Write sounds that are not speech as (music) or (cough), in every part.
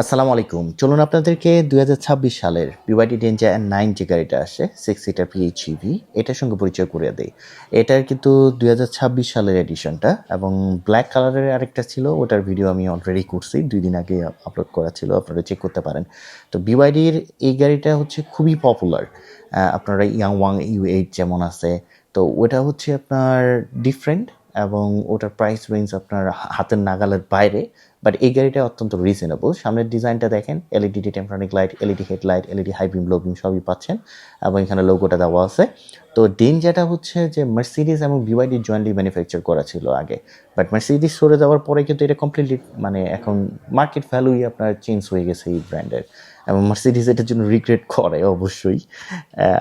আসসালামু আলাইকুম। চলুন আপনাদেরকে দুই হাজার ছাব্বিশ সালের বিওয়াইডি ডেঞ্জার নাইন যে গাড়িটা আসে সিক্স সিটার পিএইচইভি এটার সঙ্গে পরিচয় করিয়ে দেয় এটার কিন্তু দুই হাজার ছাব্বিশ সালের এডিশনটা এবং ব্ল্যাক কালারের আরেকটা ছিল, ওটার ভিডিও আমি অলরেডি করছি, দুই দিন আগে আপলোড করা ছিল, আপনারা চেক করতে পারেন। তো বিওয়াইডির এই গাড়িটা হচ্ছে খুবই পপুলার আপনারা ইয়াং ওয়াং ইউ এইট যেমন আছে, তো ওটা হচ্ছে আপনার ডিফারেন্ট এবং ওটার প্রাইস রেঞ্জ আপনার হাতের নাগালের বাইরে। বাট এই গাড়িটা অত্যন্ত রিজনেবল সামনের ডিজাইনটা দেখেন LED টেম্পারনিক light LED headlight LED high beam low সবই পাচ্ছেন। এবং এখানে লোগোটা দেওয়া আছে। তো ডেঞ্জাটা হচ্ছে যে মার্সিডিস এবং বিওয়াইডি জয়েন্টলি ম্যানুফ্যাকচার করা ছিল আগে। বাট মার্সিডিস সরে যাওয়ার পরে কিন্তু এটা কমপ্লিটলি মানে এখন মার্কেট ভ্যালুই আপনার চেঞ্জ হয়ে গেছে এই ব্র্যান্ডের এবং মার্সিডিস এটার জন্য রিগ্রেট করে অবশ্যই।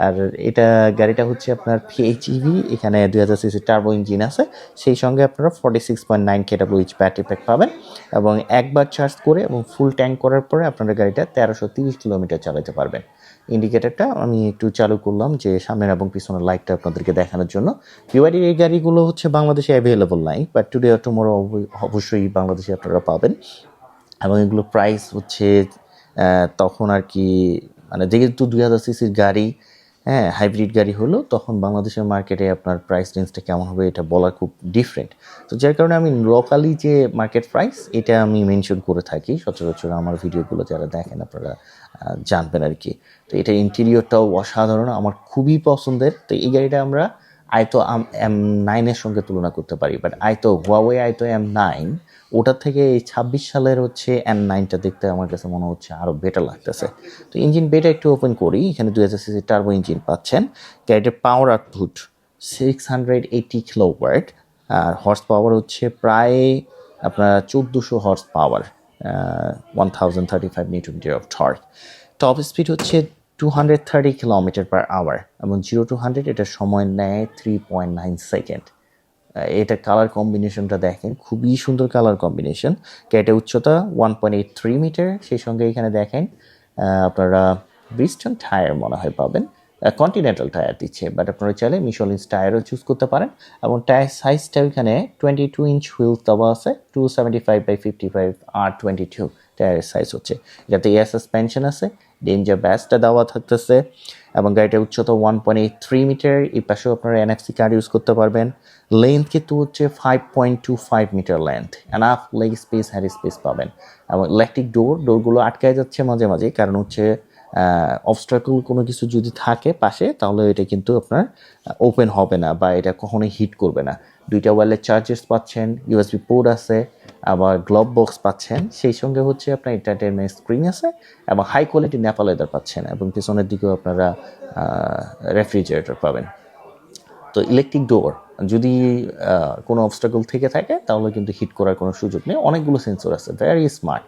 আর এটা গাড়িটা হচ্ছে আপনার পিএইচইভি এখানে দুই হাজার সিসি টার্বো ইঞ্জিন আছে। সেই সঙ্গে আপনারা forty six point nine K W H battery pack পাবেন। এবং একবার চার্জ করে এবং ফুল ট্যাঙ্ক করার পরে আপনারা গাড়িটা তেরোশো তিরিশ কিলোমিটার চালাতে পারবেন। ইন্ডিকেটারটা আমি একটু চালু করলাম যে সামনের এবং পিছনের লাইটটা আপনাদেরকে দেখানোর জন্য। বিওয়াইডির এই গাড়িগুলো হচ্ছে বাংলাদেশে অ্যাভেলেবল নাই বাট টুডে টুমোরো অবশ্যই বাংলাদেশে আপনারা পাবেন। এবং এগুলো প্রাইস হচ্ছে তখন আর কি মানে যেহেতু দুই হাজার সিসির গাড়ি হ্যাঁ হাইব্রিড গাড়ি হলো, তখন বাংলাদেশের মার্কেটে আপনার প্রাইস রেঞ্জটা কেমন হবে এটা বলা খুব ডিফারেন্ট তো যার কারণে আমি লোকালি যে মার্কেট প্রাইস এটা আমি মেনশন করে থাকি। সচরাচর আমার ভিডিওগুলো যারা দেখেন, আপনারা জানবেন আর কি তো এটা ইন্টেরিয়রটাও অসাধারণ, আমার খুবই পছন্দের। তো এই গাড়িটা আমরা আয়তো এম নাইনের সঙ্গে তুলনা করতে পারি but AITO Huawei AITO M nine ওটার থেকে এই ছাব্বিশ সালের হচ্ছে এম নাইনটা দেখতে আমার কাছে মনে হচ্ছে আরও বেটার লাগতেছে। তো ইঞ্জিন বেটা একটু ওপেন করি, এখানে দুই হাজার সিসি টার্বো ইঞ্জিন পাচ্ছেন গাড়িটার power output six hundred eighty kilowatt আর হর্স পাওয়ার হচ্ছে প্রায় আপনার চোদ্দোশো horse power one thousand thirty five newton metre of torque top speed হচ্ছে two hundred thirty kilometre per hour এবং জিরো টু হান্ড্রেড এটার সময় নেয় থ্রি পয়েন্ট নাইন সেকেন্ড এটা কালার কম্বিনেশনটা দেখেন, খুবই সুন্দর কালার কম্বিনেশন এটা উচ্চতা one point eight three metre সেই সঙ্গে এখানে দেখেন আপনারা ব্রিস্টন টায়ার মনে হয় পাবেন। কন্টিনেন্টাল টায়ার দিচ্ছে বাট আপনারা চাইলে মিশলিন্স টায়ারও চুজ করতে পারেন, এবং টায়ার সাইজটা এখানে টোয়েন্টি টু ইঞ্চ হুইল দেওয়া আছে two seventy five by fifty five R twenty two টায়ারের সাইজ হচ্ছে। এটাতে এয়ার সাসপেনশন আছে ডেঞ্জার ব্যাসটা দেওয়া থাকতেছে, এবং গাড়িটার উচ্চতা one point eight three metre এই পাশেও আপনারা এনএফসি কার্ড ইউজ করতে পারবেন। লেন্থ কিন্তু হচ্ছে five point two five metre length enough leg space Harry space পাবেন। এবং ইলেকট্রিক ডোর ডোরগুলো আটকায় যাচ্ছে মাঝে মাঝে কারণ হচ্ছে অবস্ট্রাকল কোনো কিছু যদি থাকে পাশে, তাহলে এটা কিন্তু আপনার ওপেন হবে না বা এটা কখনোই হিট করবে না। দুইটা ওয়ারলেস চার্জেস পাচ্ছেন ইউএসবি পোর্ট আছে, আবার গ্লোভ বক্স পাচ্ছেন। সেই সঙ্গে হচ্ছে আপনার এন্টারটেনমেন্ট স্ক্রিন আছে এবং হাই কোয়ালিটি নেপাল লেদার পাচ্ছেন এবং পিছনের দিকেও আপনারা রেফ্রিজারেটর পাবেন। তো ইলেকট্রিক ডোর যদি কোনো অবস্টাকল থেকে থাকে, তাহলে কিন্তু হিট করার কোনো সুযোগ নেই। অনেকগুলো সেন্সর আছে ভেরি স্মার্ট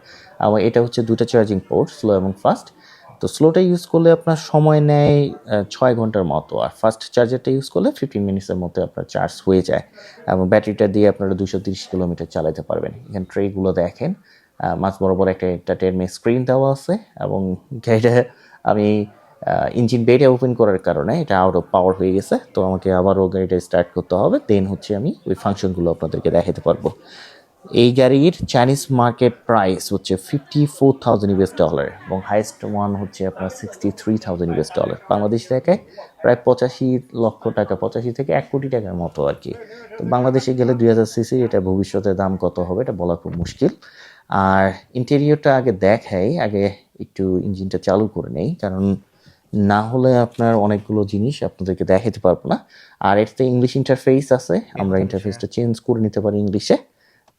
এবং এটা হচ্ছে দুটো চার্জিং পোর্ট স্লো এবং ফাস্ট তো স্লোটা ইউজ করলে আপনার সময় নেয় ছয় ঘণ্টার মতো। আর ফাস্ট চার্জারটা ইউজ করলে ফিফটিন মিনিটসের মধ্যে আপনার চার্জ হয়ে যায় এবং ব্যাটারিটা দিয়ে আপনারা দুশো তিরিশ কিলোমিটার চালাতে পারবেন। এখানে ট্রেগুলো দেখেন মাছ বরাবর একটা এন্টারটেনমেন্ট স্ক্রিন দেওয়া আছে এবং (laughs) গাড়িটা আমি ইঞ্জিন বেডে ওপেন করার কারণে এটা আউট অফ পাওয়ার হয়ে গেছে। তো আমাকে আবারও গাড়িটা স্টার্ট করতে হবে। দেন হচ্ছে আমি ওই ফাংশনগুলো আপনাদেরকে দেখাতে পারব। এই গাড়ির চাইনিজ মার্কেট প্রাইস হচ্ছে fifty four thousand US dollar এবং হাইয়েস্ট ওয়ান হচ্ছে আপনার sixty three thousand US dollar Bangladesh টাকায় প্রায় পঁচাশি লক্ষ টাকা পঁচাশি থেকে এক কোটি টাকার মতো আর কি। তো বাংলাদেশে গেলে দুই হাজার সিসি এটা ভবিষ্যতে দাম কত হবে এটা বলা খুব মুশকিল। আর ইন্টেরিয়রটা আগে দেখাই আগে একটু ইঞ্জিনটা চালু করে নেই কারণ না হলে আপনার অনেকগুলো জিনিস আপনাদেরকে দেখাতে পারব না। আর এটাতে ইংলিশ ইন্টারফেস আছে আমরা ইন্টারফেসটা চেঞ্জ করে নিতে পারি ইংলিশে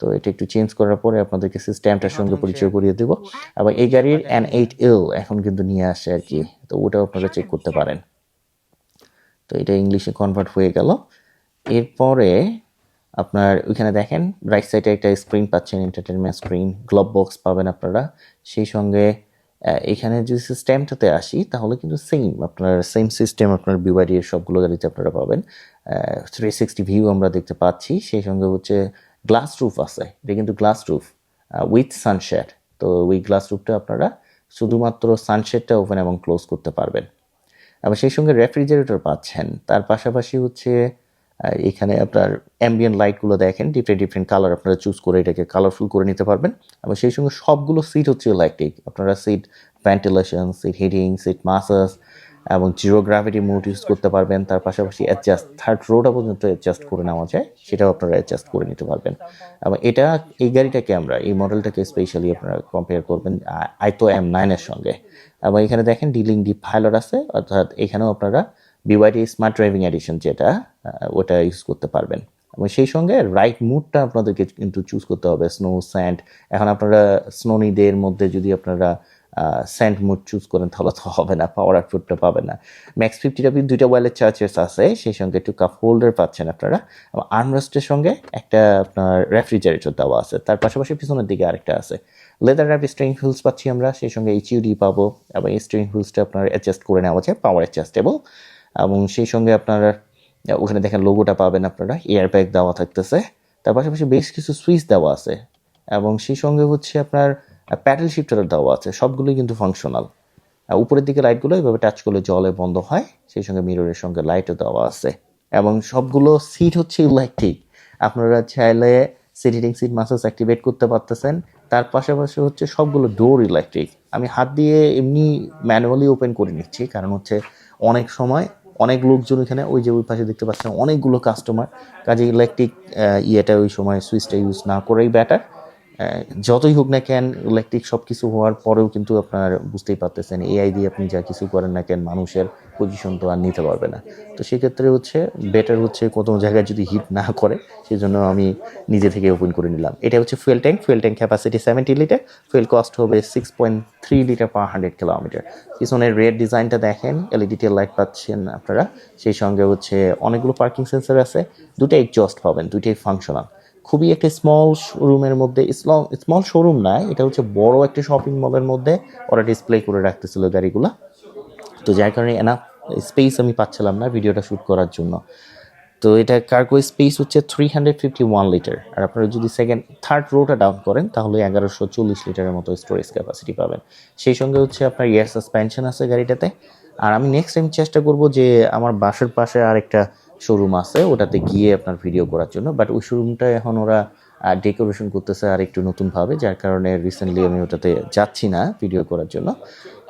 তো এটা একটু চেঞ্জ করার পরে আপনাদেরকে সিস্টেমটার সঙ্গে পরিচয় করিয়ে দেবো। এবং এই গাড়ির এন এইট এল এখন কিন্তু নিয়ে আসে আর কি। তো ওটাও আপনারা চেক করতে পারেন। তো এটা ইংলিশে কনভার্ট হয়ে গেল। এরপরে আপনার ওইখানে দেখেন রাইট সাইডে একটা স্ক্রিন পাচ্ছেন এন্টারটেনমেন্ট স্ক্রিন গ্লোব বক্স পাবেন আপনারা। সেই সঙ্গে এখানে যদি সিস্টেমটাতে আসি তাহলে কিন্তু সেম আপনার সেম সিস্টেম আপনার বিওয়াইডি সবগুলো গাড়িতে আপনারা পাবেন। থ্রি সিক্সটি ভিউ আমরা দেখতে পাচ্ছি। সেই সঙ্গে হচ্ছে গ্লাস রুফ আছে, এটা কিন্তু গ্লাস রুফ উইথ সানশেড তো ওই গ্লাস রুফটা আপনারা শুধুমাত্র সানশেডটা ওপেন এবং ক্লোজ করতে পারবেন। এবং সেই সঙ্গে রেফ্রিজারেটর পাচ্ছেন। তার পাশাপাশি হচ্ছে এখানে আপনার অ্যাম্বিয়েন্ট লাইটগুলো দেখেন ডিফারেন্ট ডিফারেন্ট কালার আপনারা চুজ করে এটাকে কালারফুল করে নিতে পারবেন। এবং সেই সঙ্গে সবগুলো সিট হচ্ছে ইলেকট্রিক আপনারা seat ventilation seat heating seat massage এবং জিরো গ্রাভিটি মোড ইউজ করতে পারবেন। তার পাশাপাশি অ্যাডজাস্ট থার্ড রোটা পর্যন্ত অ্যাডজাস্ট করে নেওয়া যায়, সেটাও আপনারা অ্যাডজাস্ট করে নিতে পারবেন। এবং এটা, এই গাড়িটাকে আমরা, এই মডেলটাকে স্পেশালি আপনারা কম্পেয়ার করবেন আইতো এম নাইনের সঙ্গে। এবং এখানে দেখেন ডিলিং ডিপ ফাইলার আছে, অর্থাৎ এখানেও আপনারা বিওয়াইডি স্মার্ট ড্রাইভিং এডিশন যেটা ওটা ইউজ করতে পারবেন। এবং সেই সঙ্গে রাইট মুডটা আপনাদেরকে কিন্তু চুজ করতে হবে স্নো স্যান্ড এখন আপনারা স্নোনিদের মধ্যে যদি আপনারা স্যান্ড মুড চুজ করেন তাহলে তো হবে না পাওয়ার আউটপুটটা পাবেন না। ম্যাক্স ফিফটি ডাবি দুইটা ওয়ালের চার্জেস আছে, সেই সঙ্গে একটু কাপ হোল্ডার পাচ্ছেন আপনারা। আর্মরেস্টের সঙ্গে একটা আপনার রেফ্রিজারেটর দেওয়া আছে, তার পাশাপাশি পিছনের দিকে আরেকটা আছে। লেদার র্যাপ স্ট্রিং হুইলস পাচ্ছি আমরা, সেই সঙ্গে এইচইউডি পাবো, এবং এই স্ট্রিং হুইলসটা আপনার অ্যাডজাস্ট করে নেওয়া যায় পাওয়ার অ্যাডজাস্টেবল এবং সেই সঙ্গে আপনার, ওখানে দেখেন লোগোটা পাবেন আপনারা এয়ার ব্যাগ দেওয়া থাকতেছে। তার পাশাপাশি বেশ কিছু সুইচ দেওয়া আছে। এবং সেই সঙ্গে হচ্ছে আপনার প্যাডেল শিফটার দেওয়া আছে, সবগুলোই কিন্তু ফাংশনাল উপরের দিকে লাইটগুলো এভাবে টাচ করলে জলে বন্ধ হয়, সেই সঙ্গে মিররের সঙ্গে লাইটও দেওয়া আছে। এবং সবগুলো সিট হচ্ছে ইলেকট্রিক আপনারা চাইলে সিট সিট মাসাজ অ্যাক্টিভেট করতে পারতেছেন, তার পাশাপাশি হচ্ছে সবগুলো ডোর ইলেকট্রিক আমি হাত দিয়ে এমনি ম্যানুয়ালি ওপেন করে নিচ্ছি, কারণ হচ্ছে অনেক সময় অনেক লোকজন এখানে, ওই যে ওই পাশে দেখতে পাচ্ছেন অনেকগুলো কাস্টমার কাজে ইলেকট্রিক ইয়েটা ওই সময় সুইচটা ইউজ না করেই ব্যাটার যতই হোক না কেন ইলেকট্রিক সব কিছু হওয়ার পরেও কিন্তু আপনার বুঝতেই পারতেছেন এআই দিয়ে আপনি যা কিছু করেন না কেন, মানুষের পজিশন তো আর নিতে পারবে না। তো সেক্ষেত্রে হচ্ছে বেটার হচ্ছে কোনো জায়গায় যদি হিট না করে, সেজন্য আমি নিজে থেকে ওপেন করে নিলাম। এটা হচ্ছে fuel tank fuel tank capacity seventy litre fuel cost হবে six point three litre per hundred kilometre পিছনের রেড ডিজাইনটা দেখেন এলইডি টেল লাইট পাচ্ছেন আপনারা। সেই সঙ্গে হচ্ছে অনেকগুলো পার্কিং সেন্সার আছে দুটো এক্সস্ট পাবেন, দুইটাই ফাংশনাল খুবই একটা স্মল শোরুমের মধ্যে স্মল শোরুম না এটা হচ্ছে বড় একটা শপিং মলের মধ্যে ওরা ডিসপ্লে করে রাখতেছিল গাড়িগুলো। তো যার কারণে এনা স্পেস আমি পাচ্ছিলাম না ভিডিওটা শ্যুট করার জন্য। তো এটা কার্গো স্পেস হচ্ছে three hundred fifty one litre আর আপনারা যদি সেকেন্ড থার্ড রোটা ডাউন করেন, তাহলে এগারোশো চল্লিশ লিটারের মতো স্টোরেজ ক্যাপাসিটি পাবেন। সেই সঙ্গে হচ্ছে আপনার ইয়ার সাসপেনশন আছে গাড়িটাতে, আর আমি নেক্সট টাইম চেষ্টা করব যে আমার বাসের পাশে আরেকটা শোরুম আছে, ওটাতে গিয়ে আপনার ভিডিও করার জন্য। বাট ওই শোরুমটা এখন ওরা ডেকোরেশন করতেছে আর একটু নতুনভাবে, যার কারণে রিসেন্টলি আমি ওটাতে যাচ্ছি না ভিডিও করার জন্য।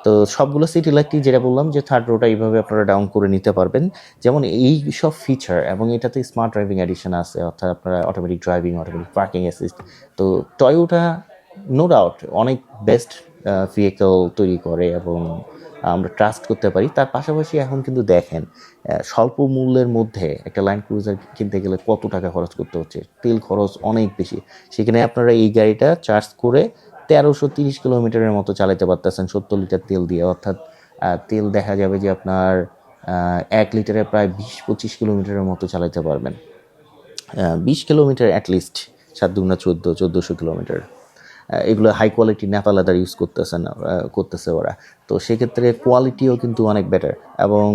তো সবগুলো সিটি ইলেকট্রিক যেটা বললাম যে থার্ড রোটা এইভাবে আপনারা ডাউন করে নিতে পারবেন। যেমন এই সব ফিচার এবং এটাতে স্মার্ট ড্রাইভিং এডিশন আছে, অর্থাৎ আপনারা automatic driving automatic parking assist তো টয়োটা নো ডাউট অনেক বেস্ট ভেহিকল তৈরি করে, এবং আমরা ট্রাস্ট করতে পারি, তার পাশাপাশি এখন কিন্তু দেখেন স্বল্প মূল্যের মধ্যে একটা লাইন ক্রুজার কিনতে গেলে কত টাকা খরচ করতে হচ্ছে? তেল খরচ অনেক বেশি। সেখানে আপনারা এই গাড়িটা চার্জ করে তেরোশো তিরিশ কিলোমিটারের মতো চালাতে পারতেছেন, সত্তর লিটার তেল দিয়ে। অর্থাৎ তেল দেখা যাবে যে আপনার এক লিটারে প্রায় বিশ পঁচিশ কিলোমিটারের মতো চালাতে পারবেন। বিশ কিলোমিটার অ্যাটলিস্ট সাত দুগুণা চোদ্দ, চোদ্দোশো কিলোমিটার। এগুলো high quality nappa leather use করতেছে না করতেছে ওরা। তো সেক্ষেত্রে কোয়ালিটিও কিন্তু অনেক বেটার এবং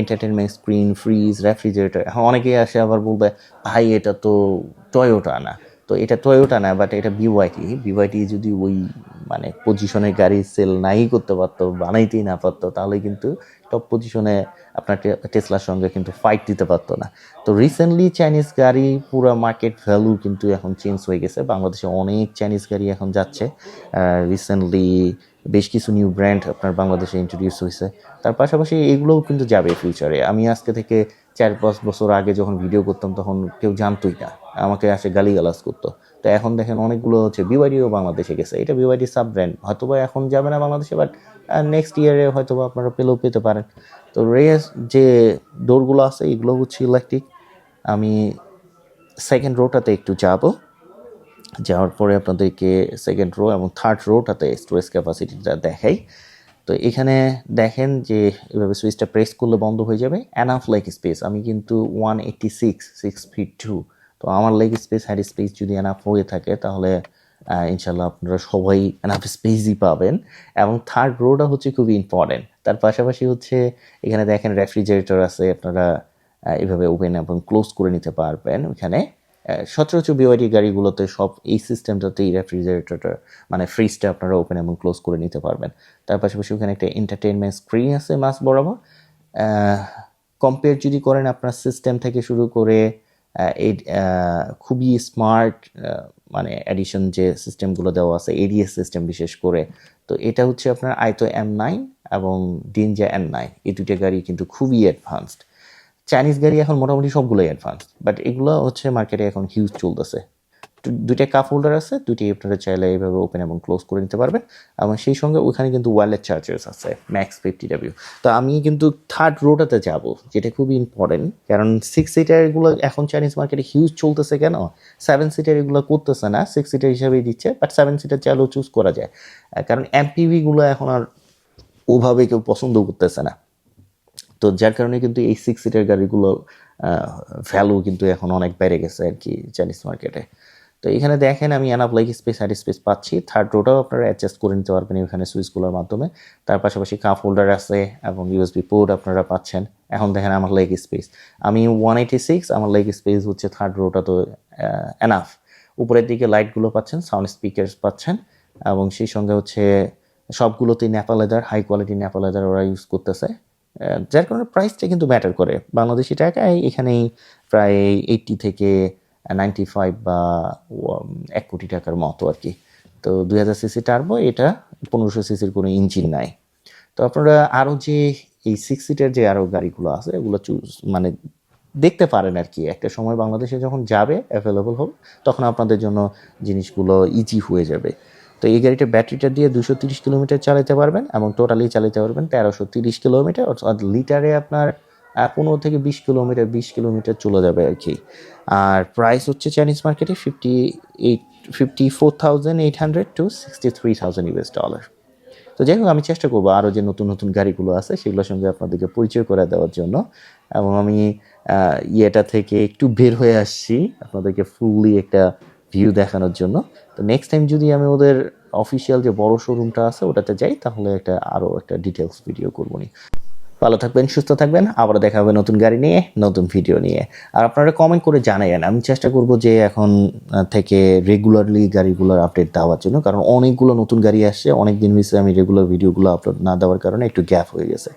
এন্টারটেনমেন্ট স্ক্রিন ফ্রিজ রেফ্রিজারেটর এখন অনেকেই আসে আবার বলবে, ভাই, এটা তো টয়োটা না। তো এটা টয়োটা না বাট এটা বিওয়াইটি বিওয়াইটি যদি ওই মানে পজিশনে গাড়ি সেল নাই করতে পারতো, বানাইতেই না পারতো, তাহলে কিন্তু টপ পজিশনে আপনার টেসলার সঙ্গে কিন্তু ফাইট দিতে পারতো না। তো রিসেন্টলি চাইনিজ গাড়ি, পুরো মার্কেট ভ্যালু কিন্তু এখন চেঞ্জ হয়ে গেছে। বাংলাদেশে অনেক চাইনিজ গাড়ি এখন যাচ্ছে। রিসেন্টলি বেশ কিছু নিউ ব্র্যান্ড আপনার বাংলাদেশে ইন্ট্রোডিউস হয়েছে। তার পাশাপাশি এগুলোও কিন্তু যাবে ফিউচারে আমি আজকে থেকে চার পাঁচ বছর আগে যখন ভিডিও করতাম তখন কেউ জানতোই না। আমাকে আসে গালি গালিগালাজ করতো। তো এখন দেখেন অনেকগুলো হচ্ছে বিওয়াইডিও বাংলাদেশে গেছে। এটা বিওয়াইডি সাব ব্র্যান্ড হয়তোবা এখন যাবে না বাংলাদেশে বাট নেক্সট ইয়ারে হয়তো বা আপনারা পেলেও পেতে পারেন। তো রেস যে ডোরগুলো আছে, এগুলো হচ্ছে ইলেকট্রিক আমি সেকেন্ড রোটাতে একটু যাব। যাওয়ার পরে আপনাদেরকে সেকেন্ড রো এবং থার্ড রোটাতে স্টোরেজ ক্যাপাসিটিটা দেখাই। তো এখানে দেখেন যে এভাবে সুইচটা প্রেস করলে বন্ধ হয়ে যাবে। অ্যানাফ লেগ স্পেস আমি কিন্তু one eighty six six feet two তো আমার লেগ স্পেস হ্যাড স্পেস যদি অ্যানাফ হয়ে থাকে, তাহলে ইনশাল্লাহ আপনারা সবাই অ্যানাফ স্পেসই পাবেন। এবং থার্ড রোটা হচ্ছে খুবই ইম্পর্টেন্ট তার পাশাপাশি হচ্ছে এখানে দেখেন রেফ্রিজারেটর আছে, আপনারা এভাবে ওপেন এবং ক্লোজ করে নিতে পারবেন ওইখানে সচরাচর বিওয়াইডি গাড়িগুলোতে সব এই সিস্টেমটাতেই রেফ্রিজারেটরটা মানে ফ্রিজটা আপনারা ওপেন এবং ক্লোজ করে নিতে পারবেন। তার পাশাপাশি ওখানে একটা এন্টারটেনমেন্ট স্ক্রিন আছে মাস বরাবর। কম্পেয়ার যদি করেন আপনার সিস্টেম থেকে শুরু করে এই খুবই স্মার্ট মানে অ্যাডিশন যে সিস্টেমগুলো দেওয়া আছে এডিএস সিস্টেম বিশেষ করে, তো এটা হচ্ছে আপনার আইতো এম নাইন এবং ডিনজা এন নাইন এই দুইটা গাড়ি কিন্তু খুবই অ্যাডভান্সড চাইনিজ গাড়ি এখন মোটামুটি সবগুলোই অ্যাডভান্স বাট এগুলো হচ্ছে মার্কেটে এখন হিউজ চলতেছে। দুইটা কাপ হোল্ডার আছে, দুইটি আপনারা চাইলে এইভাবে ওপেন এবং ক্লোজ করে নিতে পারবেন। এবং সেই সঙ্গে ওখানে কিন্তু ওয়ারলেস চার্জার্স আছে ম্যাক্স ফিফটি ডাব্লিউ তো আমি কিন্তু থার্ড রোটাতে যাব, যেটা খুবই ইম্পর্টেন্ট কারণ সিক্স সিটার এগুলো এখন চাইনিজ মার্কেটে হিউজ চলতেছে কেন? সেভেন সিটার এগুলো করতেছে না সিক্স সিটার হিসাবেই দিচ্ছে বাট সেভেন সিটার চাইলেও চুজ করা যায়। কারণ এমপিভিগুলো এখন আর ওভাবে কেউ পছন্দ করতেছে না। তো যার কারণে কিন্তু এই সিক্স সিটার গাড়িগুলো ভ্যালু কিন্তু এখন অনেক বেড়ে গেছে আর কি চাইনিজ মার্কেটে তো এখানে দেখেন আমি enough like space hide space পাচ্ছি। থার্ড রোটাও আপনারা অ্যাডজাস্ট করে নিতে পারবেন এখানে সুইচগুলোর মাধ্যমে। তার পাশাপাশি কাপ হোল্ডার আছে এবং ইউএসবি পোর্ট আপনারা পাচ্ছেন। এখন দেখেন আমার লেগ স্পেস আমি ওয়ান এইটি সিক্স আমার লেগ স্পেস হচ্ছে থার্ড রোটা তো এনাফ উপরের দিকে লাইটগুলো পাচ্ছেন সাউন্ড স্পিকার্স পাচ্ছেন এবং সেই সঙ্গে হচ্ছে সবগুলোতেই nappa leather high quality nappa leather ওরা ইউজ করতেছে। যার কারণে প্রাইসটা কিন্তু ম্যাটার করে। বাংলাদেশি টাকায় এখানেই প্রায় এইটটি থেকে নাইনটি ফাইভ বা এক কোটি টাকার মতো আর কি। তো দুই হাজার সিসি টার্বো এটা পনেরোশো সিসির কোনো ইঞ্জিন নাই। তো আপনারা আরও যে এই সিক্স সিটের যে আরও গাড়িগুলো আছে, এগুলো চুজ মানে দেখতে পারেন আর কি। একটা সময় বাংলাদেশে যখন যাবে অ্যাভেলেবল হবে, তখন আপনাদের জন্য জিনিসগুলো ইজি হয়ে যাবে। তো এই গাড়িটার ব্যাটারিটা দিয়ে দুশো তিরিশ কিলোমিটার চালাতে পারবেন এবং টোটালি চালাতে পারবেন তেরোশো তিরিশ কিলোমিটার, অর্থাৎ লিটারে আপনার পনেরো থেকে বিশ কিলোমিটার বিশ কিলোমিটার চলে যাবে আর কি। আর প্রাইস হচ্ছে চাইনিজ মার্কেটে fifty eight fifty four thousand eight hundred to sixty three thousand US dollar তো যাই হোক, আমি চেষ্টা করব আরও যে নতুন নতুন গাড়িগুলো আছে সেগুলোর সঙ্গে আপনাদেরকে পরিচয় করে দেওয়ার জন্য। এবং আমি ইয়েটা থেকে একটু বের হয়ে আসছি। আপনাদেরকে ফুললি একটা ভিউ দেখানোর জন্য। তো নেক্সট টাইম যদি আমি ওদের অফিসিয়াল যে বড় শোরুমটা আছে, ওটাতে যাই, তাহলে একটা আরও একটা ডিটেলস ভিডিও করব নি ভালো থাকবেন, সুস্থ থাকবেন, আবার দেখা হবে নতুন গাড়ি নিয়ে, নতুন ভিডিও নিয়ে। আর আপনারা কমেন্ট করে জানাইন আমি চেষ্টা করব যে এখন থেকে রেগুলারলি গাড়িগুলোর আপডেট দেওয়ার জন্য, কারণ অনেকগুলো নতুন গাড়ি আসছে অনেক দিন হয়েছে আমি রেগুলার ভিডিওগুলো আপলোড না দেওয়ার কারণে একটু গ্যাপ হয়ে গেছে।